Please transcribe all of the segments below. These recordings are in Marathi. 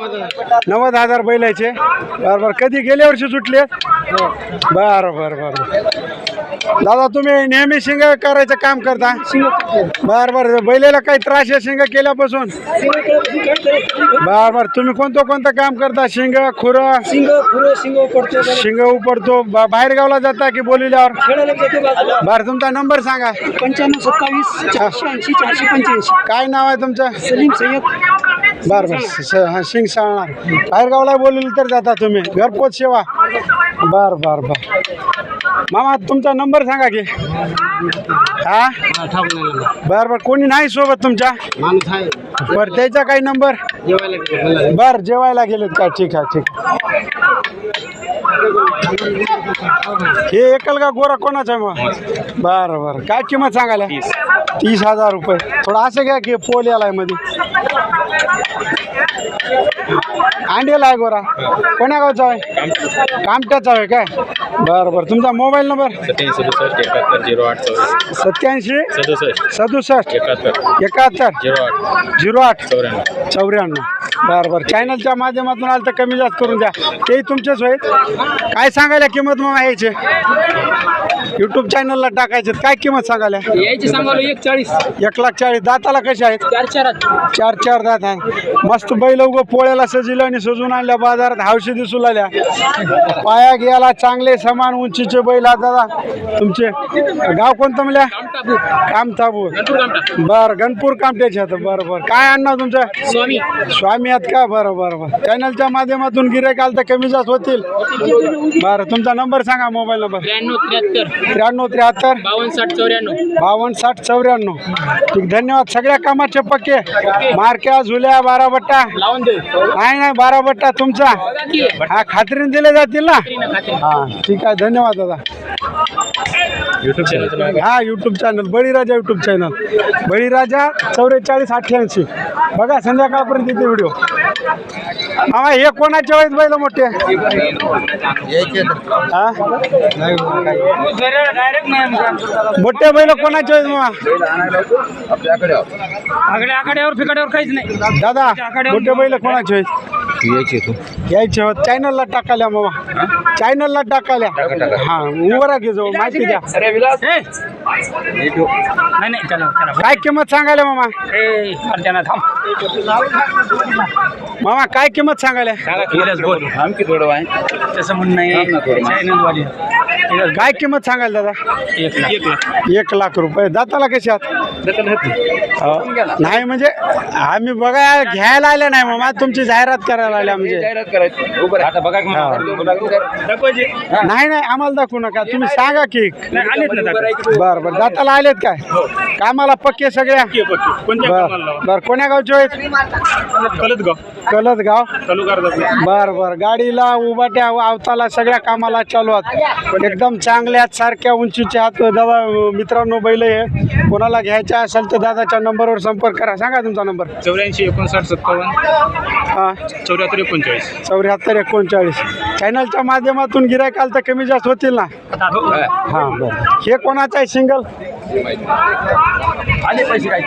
नव्वद हजार बैलाचे बरं बरं कधी गेल्या वर्षी सुटले? बरं बरं बरं दादा तुम्ही नेहमी शिंग करायचं काम करता? बरं बरं बैलाला काही त्रास आहे शिंग केल्यापासून? बरं बरं तुम्ही कोणतं कोणतं काम करता? शिंग खुरं? शिंग खुरं शिंग पडतो शिंग उपडतो बाहेर गावला जाता की बोलिल्यावर? बरं तुमचा नंबर सांगा. पंच्याण्णव सत्तावीस चारशे ऐंशी चारशे पंच्याऐंशी. काय नाव आहे तुमचं? सलीम सय्यद. बरं बरं. स- हा शिंग सांगणार. बाहेर गावला बोलले तर जाता तुम्ही. घरपोच सेवा. बरं बरं बरं. मामा तुमचा नंबर सांगा की. हा? बरं बरं. कोणी नाही सोबत तुमच्या? बरं त्याचा काही नंबर? बरं जेवायला गेलेत का? ठीक आहे ठीक. आहे. हे एकल का गोरा कोणाचा आहे मग? बरं बरं. काय किंमत सांगायला? तीस हजार रुपये. थोडं असं घ्या की पोल यालायमध्ये. अंडेला आहे गोरा. कोण्या गावचा आहे? कामट्याचा आहे काय? बरं बरं. तुमचा मोबाईल नंबर? सत्याऐंशी सदुसष्ट एकाहत्तर झिरो आठ एकाहत्तर. झिरो आठ. चौऱ्याण्णव. चौऱ्याण्णव. बरं बरं. चॅनलच्या माध्यमातून आलं तर कमी जास्त करून द्या. तेही तुमचेच होईल. काय सांगायला किंमत मग यायचे यूट्यूब चॅनलला टाकायचे काय किंमत सांगायला? यायची सांगालो एक चाळीस. एक लाख चाळीस. दाताला कसे आहेत? चार चार चार चार दात आहे. मस्त बैल उगं पोळ्याला सजिलं आणि सजून आणल्या. बाजारात हौशी दिसू लागल्या. पाया घ्यायला चांगले समान उंचीचे बैल आहेत दादा. तुमचे गाव कोणतं म्हणल्या? कामताबू बर गणपूर कामट्याचे आहेत. बरं बरं. काय आणणार तुमचं? स्वामी. स्वामी आहेत का? बरं बरं बरं. चॅनलच्या माध्यमातून आलं तर कमी जास्त होतील. बरं तुमचा नंबर सांगा मोबाईल नंबर. त्र्याण्णव त्र्याहत्तर. त्र्याण्णव त्र्याहत्तर. बावन्न साठ चौऱ्याण्णव. बावन्न साठ चौऱ्याण्णव. ठीक धन्यवाद. सगळ्या कामाचे पक्के. मारक्या झुल्या बारा बट्टा. लावून दे. नाही नाही बारा बट्टा तुमचा. हा खात्रीने दिले जातील ना? हा ठीक आहे. धन्यवाद दादा. युट्यूब चॅनल हा YouTube channel Baliraja YouTube channel Baliraja चौवेचाळीस अठ्ठ्याऐंशी. बघा संध्याकाळपर्यंत येते व्हिडिओ हा हे कोणाचे आहेत बैल मोठे? मोठे बैल कोणाचे आहेत मग आकडे आकड्यावर. फिकड्यावर काहीच नाही. दादा मोठे बैल कोणाचे आहेत यायचे होत. चॅनलला टाकाल्या मामा. चॅनलला टाकाल्या. हा उभं राहा जाऊ माहिती द्या. नाही नाही चला चला. काय किंमत सांगायला मामा? ए अर्चना थांब. मामा काय किंमत सांगायला? बोल. थोडं आहे तसं म्हणणं चॅनलवाली काय किंमत सांगायला दादा? एक लाख. एक रुपये. दाताला कशी आहात? हो. नाही म्हणजे आम्ही बघा घ्यायला आले नाही मामा तुमची जाहिरात करायला आल्या म्हणजे. जाहिरात करायची. उभं राहा. आता बघा की हा. दाखवायचे नाही नाही आम्हाला दाखवू नका. तुम्ही सांगा की. नाही आलेत ना दाखव. बर बर. दाताला आलेत काय? कामाला पक्के सगळ्या? पक्के, पक्के. कोणत्या बर लावा? बर. कोण्या गावचे आहेत? कलत गाव तालुका अर्धापूर. बर बर. गाडीला उभाट्या आवताला सगळ्या कामाला चालू आहेत. एकदम चांगल्या सारख्या उंचीच्या आहात दादा मित्रांनो बैल हे. कोणाला घ्यायच्या असेल तर दादाच्या नंबरवर संपर्क करा. सांगा तुमचा नंबर. चौऱ्याऐंशी एकोणसाठ सत्तावन्न. हां. चौऱ्याहत्तर एकोणचाळीस. चौऱ्याहत्तर एकोणचाळीस. चॅनलच्या माध्यमातून गिरायक आलं तर कमी जास्त होतील ना? हां. बरं. हे कोणाचं आहे सिंगल आले पैसे काय?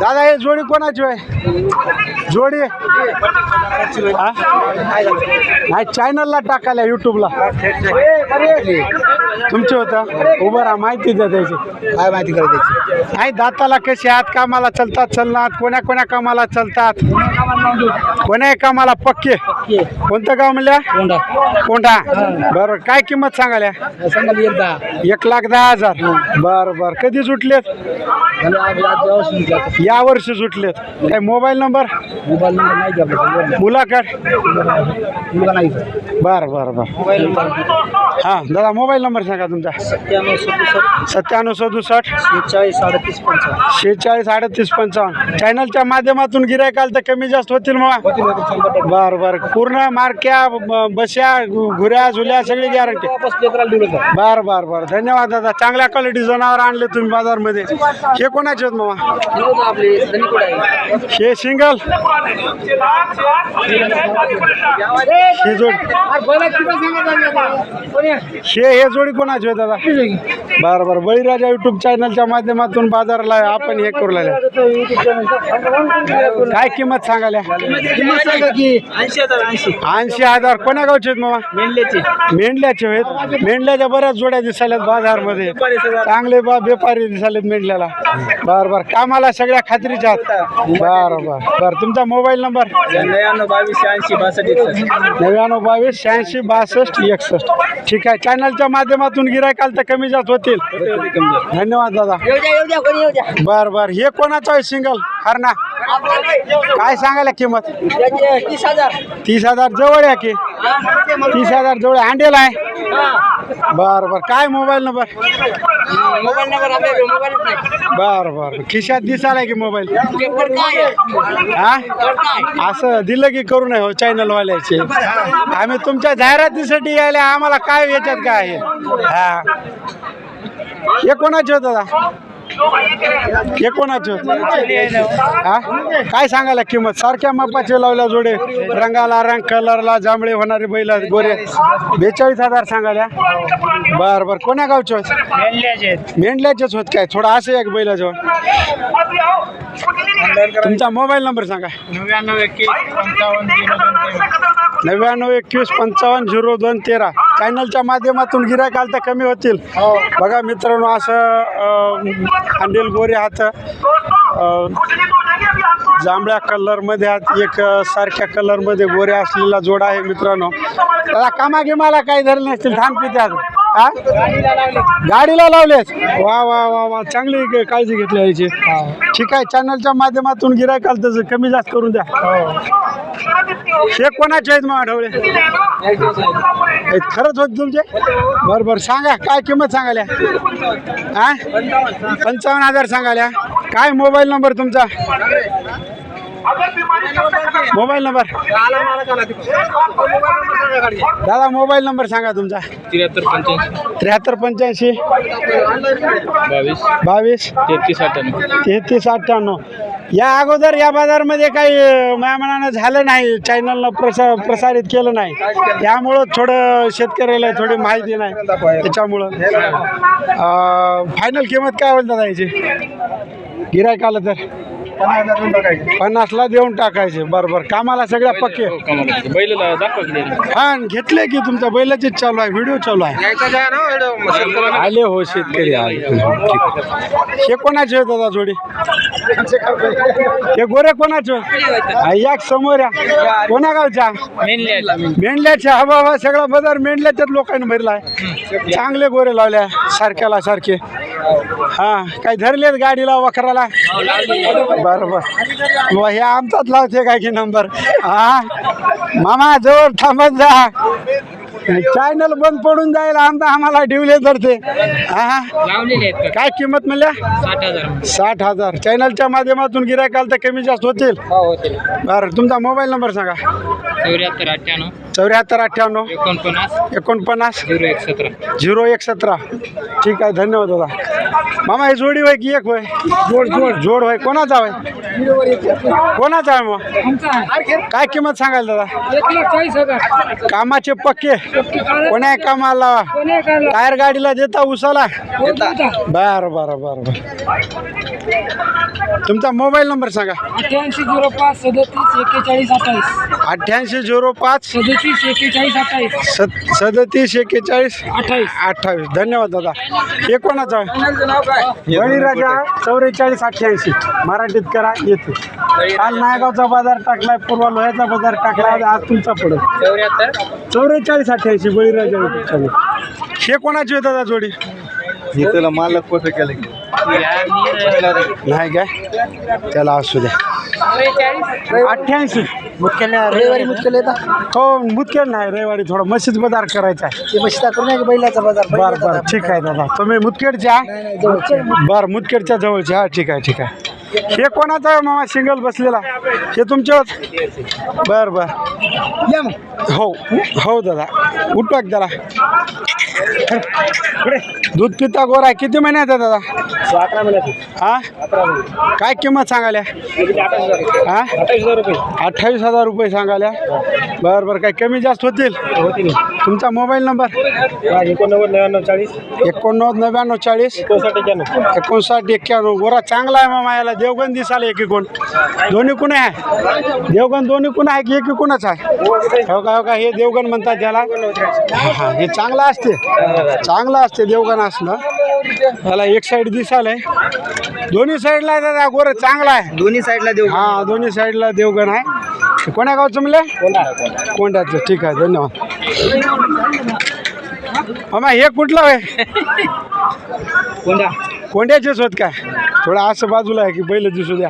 दादा हे जोडी कोणाची आहे जोडी? हा? नाही चॅनलला टाकायला युट्यूबला तुमचे होतं? उभं राहा माहिती द्या त्याची. काय माहिती करायची नाही दाताला कसे आहात? कामाला चालतात चलनात? कोण्या कोण्या कामाला चालतात? कोण्या कामाला? पक्के. कोणतं गाव म्हणल्या? कोंडा कोंढा. बरं काय किंमत सांगाल्या? सांगाल एकदा एक लाख दहा हजार. बरं बरं. कधी सुटलेत या वर्षी सुटलेत काय मोबाईल नंबर? मोबाईल नंबर नाही द्या मुलाखत? मुलगा नाही बरं बरं बरं. Mobile number. हां दादा मोबाईल नंबर सांगा तुमचा. सत्त्याण्णव सदुसष्ट. सत्त्याण्णव सदुसष्ट. शेहेचाळीस अडतीस पंचावन्न. शेहेचाळीस अडतीस पंचावन्न. चॅनलच्या माध्यमातून गिरायक आलं तर कमी जास्त होतील मग. बरं बरं. पूर्ण मार्क्या ब- बश्या गु- घुऱ्या झुल्या सगळी गॅरंटी वापस लेकराला बर बर बर. धन्यवाद दादा. चांगल्या क्वालिटी जनावर आणले तुम्ही बाजारमध्ये. हे कोणाचे आहेत मामा? आपले धनीकोड आहे? हे सिंगल. ही जोड. हे हे जोडी कोणाची दादा? बरं बरं. बळीराजा युट्यूब चॅनलच्या माध्यमातून बाजाराला आपण हे करू लागले काय किंमत सांगाल्या? ऐंशी हजार ऐंशी. ऐंशी हजार. कोण्या गावचे आहेत मामा? मेंढल्याचे. मेंढल्याचे आहेत. मेंढल्याच्या बऱ्याच जोड्या दिसाल्यात बाजारमध्ये. चांगले बा व्यापारी दिसालेत मेंढल्याला. बर बर. कामाला सगळ्या खात्रीच्या आहात. बर बर. बर तुमचा मोबाईल नंबर? नव्याण्णव बावीस ऐंशी बासष्ट एकसष्ट. नव्याण्णव बावीस शहाऐंशी बासष्ट एकसष्ट. ठीक आहे. चॅनलच्या माध्यमातून गिरायकाल तर कमी जास्त होतील. धन्यवाद दादा. येऊ द्या येऊ द्या कोणी येऊ द्या. बर बर. हे कोणाचं आहे सिंगल हरणा. काय सांगायला किंमत? तीस हजार. तीस हजार जवळ आहे की? तीस हजार जवळ आहे. अंडेला आहे. बर बर. काय mobile number mobile number mobile बर बर. खिशात दिसायला की मोबाईल पेपर काय? हा? असं दिलं की करू नये हो चॅनल वाल्याचे. आम्ही तुमच्या जाहिरातीसाठी यायला आम्हाला काय याच्यात काय आहे? हा. हे कोणाचे होत दादा हे कोणाचे? होत हा? काय सांगायला किंमत? सारख्या मापाचे लावल्या जोडे. रंगाला रंग कलरला जांभळे होणारे बैल गोरे. बेचाळीस हजार सांगायला? बर बर. कोण्या गावचे? होत मेंढल्याचेच होत काय? थोडा असं एक बैलाजवळ तुमचा मोबाईल नंबर सांगा. नव्याण्णव एकवीस पंचावन्न नव्याण्णव एकवीस पंचावन्न झिरो दोन तेरा. चॅनलच्या माध्यमातून गिरायक आलं तर कमी होतील. बघा मित्रांनो असं खांडेल गोरे हात जांभळ्या कलरमध्ये हात एक सारख्या कलरमध्ये गोरे असलेला जोडा आहे मित्रांनो. त्याला कामागिमाला काही धरले नसतील थांब पित्यात हा गाडीला लावलेस वा वा वा वा. चांगली काळजी घेतली याची. ठीक आहे चॅनलच्या माध्यमातून गिरायक आलं तर कमी जास्त करून द्या. हे कोणाचे आहेत मग आठवले हे खरंच होत तुमचे बरं बरं. सांगा काय किंमत सांगाल्या हा पंचावन्न हजार सांगाल्या काय मोबाईल नंबर तुमचा? Mobile number? दादा मोबाईल नंबर सांगा तुमचा. त्र्याहत्तर पंच्याऐंशी. त्र्याहत्तर पंच्याऐंशी. बावीस. बावीस. तेहतीस अठ्ठ्याण्णव. तेहतीस अठ्ठ्याण्णव. या अगोदर या बाजारमध्ये काही अं, मनानं झालं नाही. चॅनलनं प्रसा प्रसारित केलं नाही. त्यामुळं थोडं शेतकऱ्याला थोडी माहिती नाही. त्याच्यामुळं. फायनल किंमत काय होईल दादा याची गिरायक आलं तर? पन्नासला देऊन टाकायचे. बरोबर कामाला सगळ्या पक्के. हा घेतले. की तुमच्या बैलाचीच चालू आहे व्हिडिओ चालू आहे. आले हो शेतकरी आले. ठीक आहे. हे कोणाचे होत दादा जोडी? हे गोरे कोणाचे? हा, एक समोर या. कोणा गावच्या मेंढल्याच्या. हा बाबा सगळा बाजार मेंढल्याच्याच लोकांनी भरला आहे चांगले गोरे लावल्या सारख्याला सारखे. हा काही धरलेत गाडीला वखराला? बरं बरं हे आमचाच लावते काय की नंबर हा? मामा जवळ थांबत जा. चॅनल बंद पडून जाईल आमचा आम्हाला ठेवले तर ते. हा लावलेले आहेत का? काय किंमत म्हणल्या? साठ हजार साठ हजार. चॅनलच्या माध्यमातून गिरायकाल तर कमी जास्त होतील? हो होते बरं तुमचा मोबाईल नंबर सांगा. चौऱ्याहत्तर अठ्ठ्याण्णव. चौऱ्याहत्तर अठ्ठ्याण्णव. एकोणपन्नास. एकोणपन्नास. झिरो एक सतरा. झिरो एक सतरा. ठीक आहे धन्यवाद दादा. मामा हे जोडी होय की एक होय? जोड जोड. जोड होय. कोणाचा होय? कोणाचा आहे मग? काय किंमत सांगाल दादा? एक लाख चाळीस हजार. कामाचे पक्के. कोण्या कामाला? टायर गाडीला देता उसाला? बर बर बर बर. तुमचा मोबाईल नंबर सांगा. अठ्ठ्याऐंशी झिरो पाच सदतीस एक्केचाळीस अठ्ठावीस. अठ्ठ्याऐंशी झिरो पाच सदतीस एक्केचाळीस अठ्ठावीस. सद सदतीस एक्केचाळीस अठ्ठावीस. अठ्ठावीस. धन्यवाद दादा. हे कोणाचा? बळीराजा चौवेचाळीस अठ्ठ्याऐंशी. मराठीत करा येते. काल नायगावचा बाजार टाकलाय पूर्वा लोह्याचा बाजार टाकलाय आज तुमचा पडत चौवेचाळीस अठ्ठ्याऐंशी बळीराजा channel. हे कोणाची होता दादा जोडी? तुला मालक फोटो केले? नाही काय? त्याला असू द्या. अठ्ठ्याऐंशी. रविवारी येतात? हो मुतकेड नाही रविवारी थोडा मशीद बाजार करायचा आहे. ते मशीद करून आहे बैलाचा बाजार? बरं बरं ठीक आहे दादा. तुम्ही मुतखेडच्या बरं मुतखेडच्या जवळच्या हा ठीक आहे ठीक आहे. हे कोणाचा आहे मामा? सिंगल बसलेला. हे तुमच्यावर बरं बरं. हो हो दादा. उठवा त्याला दूध पिता गोरा किती महिन्यात आहे दादा? अकरा महिन्याची हा? काय किंमत सांगाल्या? हा? अठ्ठावीस हजार रुपये सांगाल्या. बरं बरं काय कमी जास्त होतील? होती तुमचा मोबाईल नंबर? एकोणनव्वद नव्याण्णव चाळीस. एकोणनव्वद नव्याण्णव चाळीस. एकोणसाठ एक्याण्णव. एकोणसाठ एक्क्याण्णव गोरा चांगला आहे मामा याला. देवगण दिसाला एक एकूण दोन्ही कुण आहे? देवगण दोन्ही कुण आहे की एक एकूणच आहे? हो का हो का हे देवगण म्हणतात त्याला. हे चांगलं असते. चांगलं असते देवगण असणं त्याला एक साईड दिसालय दोन्ही साईडला आहे दादा गोरं चांगला आहे. दोन्ही साईडला देऊ हा दोन्ही साईडला देवगण आहे. कोण्या गावचं म्हणले? कोंड्याचं ठीक आहे धन्यवाद. मामा हे कुठलं आहे? कोणत्या कोंड्याचेच होत काय? थोडं असं बाजूला आहे की बैल दिसू द्या.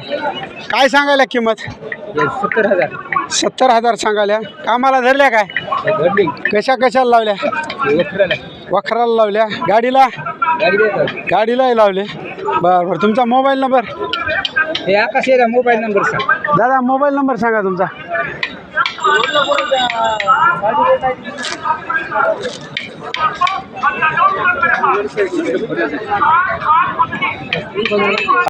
काय सांगायला किंमत? सत्तर हजार. सत्तर हजार सांगायला. कामाला धरल्या काय? कशा कशाला लावल्या? वखराला लावल्या. गाडीला? गाडीलाही लावले. बरं बरं. तुमचा मोबाईल नंबर? हे आकाश आहे मोबाईल नंबर सांग. दादा मोबाईल नंबर सांगा तुमचा.